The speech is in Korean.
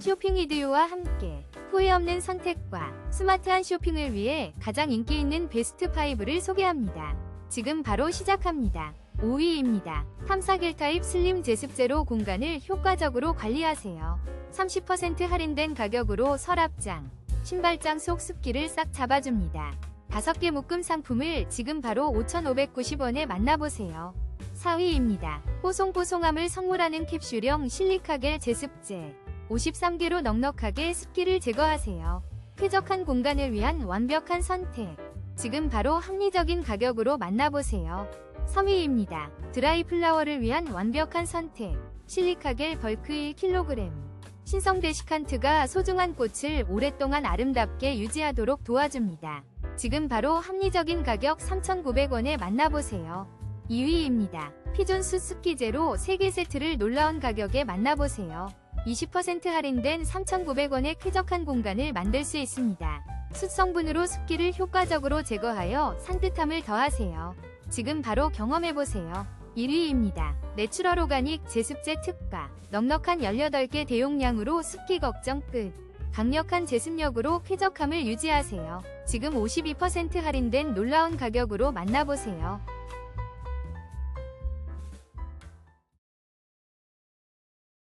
쇼핑 이디오와 함께 후회 없는 선택과 스마트한 쇼핑을 위해 가장 인기 있는 베스트 5를 소개합니다. 지금 바로 시작합니다. 5위입니다. 탐사길 타입 슬림 제습 제로 공간을 효과적으로 관리하세요. 30% 할인된 가격으로 서랍장, 신발장 속 습기를 싹 잡아줍니다. 5개 묶음 상품을 지금 바로 5,590원에 만나보세요. 4위입니다. 뽀송뽀송함을 선물하는 캡슐형 실리카겔 제습제. 53개로 넉넉하게 습기를 제거하세요. 쾌적한 공간을 위한 완벽한 선택. 지금 바로 합리적인 가격으로 만나보세요. 3위입니다. 드라이 플라워를 위한 완벽한 선택. 실리카겔 벌크 1kg. 신성 데시칸트가 소중한 꽃을 오랫동안 아름답게 유지하도록 도와줍니다. 지금 바로 합리적인 가격 3,900원에 만나보세요. 2위입니다. 피존스 습기제로 3개 세트를 놀라운 가격에 만나보세요. 20% 할인된 3,900원의 쾌적한 공간을 만들 수 있습니다. 숯 성분으로 습기를 효과적으로 제거하여 산뜻함을 더하세요. 지금 바로 경험해보세요. 1위입니다. 내추럴 오가닉 제습제 특가. 넉넉한 18개 대용량으로 습기 걱정 끝. 강력한 제습력으로 쾌적함을 유지하세요. 지금 52% 할인된 놀라운 가격으로 만나보세요.